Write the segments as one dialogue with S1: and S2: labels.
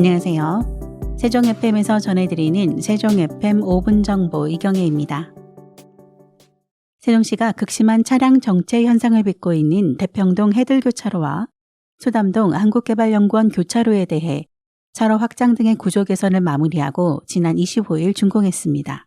S1: 안녕하세요. 세종 FM에서 전해드리는 세종 FM 5분 정보 이경혜입니다. 세종시가 극심한 차량 정체 현상을 빚고 있는 대평동 해들교차로와 수담동 한국개발연구원 교차로에 대해 차로 확장 등의 구조 개선을 마무리하고 지난 25일 준공했습니다.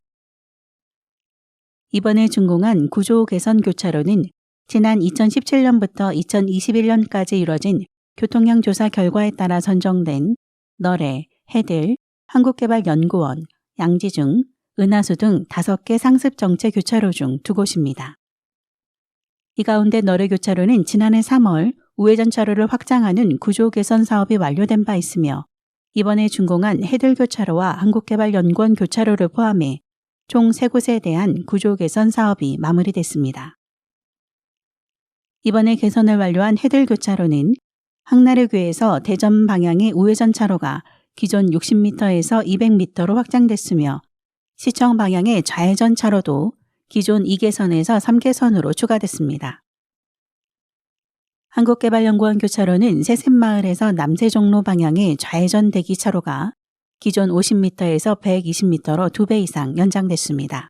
S1: 이번에 준공한 구조 개선 교차로는 지난 2017년부터 2021년까지 이뤄진 교통형 조사 결과에 따라 선정된 너래, 해들, 한국개발연구원, 양지중, 은하수 등 5개 상습 정체 교차로 중 두 곳입니다. 이 가운데 너래 교차로는 지난해 3월 우회전 차로를 확장하는 구조 개선 사업이 완료된 바 있으며 이번에 준공한 해들 교차로와 한국개발연구원 교차로를 포함해 총 3곳에 대한 구조 개선 사업이 마무리됐습니다. 이번에 개선을 완료한 해들 교차로는 항나르교에서 대전 방향의 우회전 차로가 기존 60m에서 200m로 확장됐으며 시청 방향의 좌회전 차로도 기존 2개선에서 3개선으로 추가됐습니다. 한국개발연구원 교차로는 세샘마을에서 남세종로 방향의 좌회전 대기 차로가 기존 50m에서 120m로 2배 이상 연장됐습니다.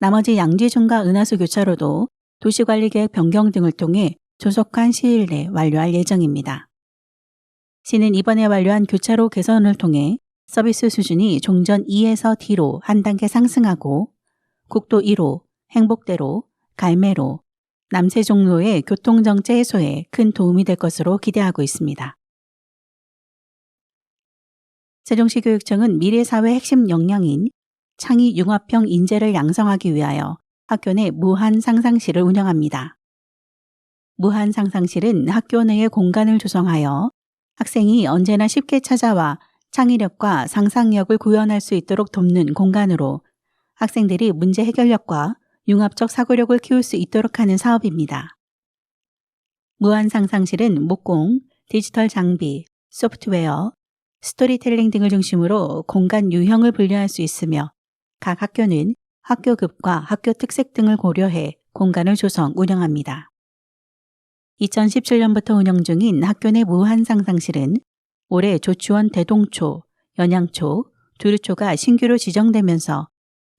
S1: 나머지 양지중과 은하수 교차로도 도시관리계획 변경 등을 통해 조속한 시일 내 완료할 예정입니다. 시는 이번에 완료한 교차로 개선을 통해 서비스 수준이 종전 2에서 D로 한 단계 상승하고 국도 1호, 행복대로, 갈매로, 남세종로의 교통정체 해소에 큰 도움이 될 것으로 기대하고 있습니다. 세종시 교육청은 미래사회 핵심 역량인 창의 융합형 인재를 양성하기 위하여 학교 내 무한 상상실을 운영합니다. 무한 상상실은 학교 내의 공간을 조성하여 학생이 언제나 쉽게 찾아와 창의력과 상상력을 구현할 수 있도록 돕는 공간으로 학생들이 문제 해결력과 융합적 사고력을 키울 수 있도록 하는 사업입니다. 무한 상상실은 목공, 디지털 장비, 소프트웨어, 스토리텔링 등을 중심으로 공간 유형을 분류할 수 있으며 각 학교는 학교급과 학교 특색 등을 고려해 공간을 조성, 운영합니다. 2017년부터 운영 중인 학교 내 무한 상상실은 올해 조치원 대동초, 연양초, 두류초가 신규로 지정되면서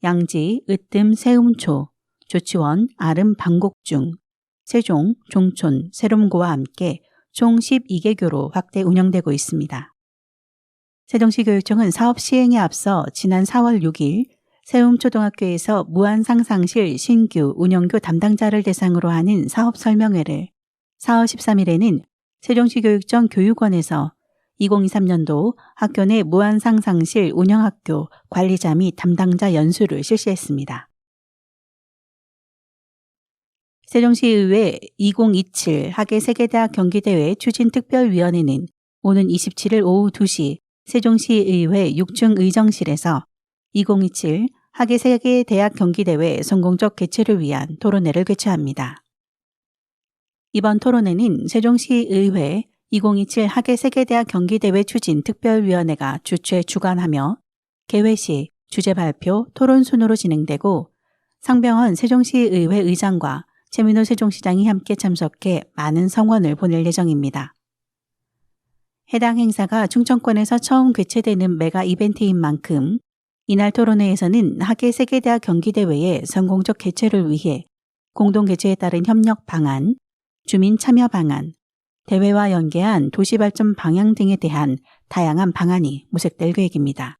S1: 양지, 으뜸, 세움초, 조치원, 아름, 방곡중, 세종, 종촌, 세롬고와 함께 총 12개교로 확대 운영되고 있습니다. 세종시 교육청은 사업 시행에 앞서 지난 4월 6일 세움초등학교에서 무한상상실 신규 운영교 담당자를 대상으로 하는 사업 설명회를 4월 13일에는 세종시 교육청 교육원에서 2023년도 학교 내 무한상상실 운영학교 관리자 및 담당자 연수를 실시했습니다. 세종시의회 2027 학예 세계대학 경기대회 추진특별위원회는 오는 27일 오후 2시 세종시의회 6층 의정실에서 2027 학예 세계대학 경기대회 성공적 개최를 위한 토론회를 개최합니다. 이번 토론회는 세종시의회 2027 학예 세계대학 경기대회 추진 특별위원회가 주최 주관하며 개회 시 주제 발표, 토론 순으로 진행되고 상병헌 세종시의회 의장과 최민호 세종시장이 함께 참석해 많은 성원을 보낼 예정입니다. 해당 행사가 충청권에서 처음 개최되는 메가 이벤트인 만큼 이날 토론회에서는 학예 세계대학 경기대회의 성공적 개최를 위해 공동 개최에 따른 협력 방안, 주민 참여 방안, 대회와 연계한 도시 발전 방향 등에 대한 다양한 방안이 모색될 계획입니다.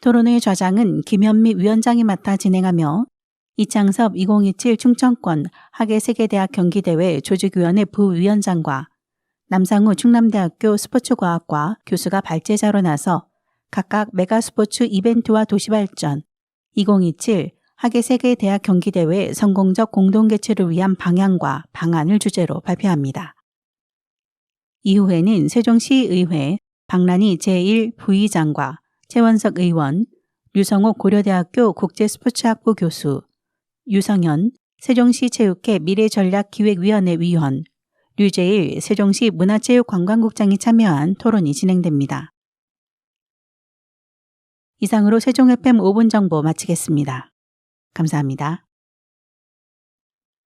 S1: 토론회 좌장은 김현미 위원장이 맡아 진행하며 이창섭 2027 충청권 학예세계대학 경기대회 조직위원회 부위원장과 남상우 충남대학교 스포츠과학과 교수가 발제자로 나서 각각 메가스포츠 이벤트와 도시발전 2027 학예세계 대학 경기 대회 성공적 공동 개최를 위한 방향과 방안을 주제로 발표합니다. 이후에는 세종시의회 박란희 제1 부의장과 최원석 의원, 류성옥 고려대학교 국제스포츠학부 교수, 유성현 세종시 체육회 미래전략기획위원회 위원, 류재일 세종시 문화체육관광국장이 참여한 토론이 진행됩니다. 이상으로 세종 FM 5분 정보 마치겠습니다. 감사합니다.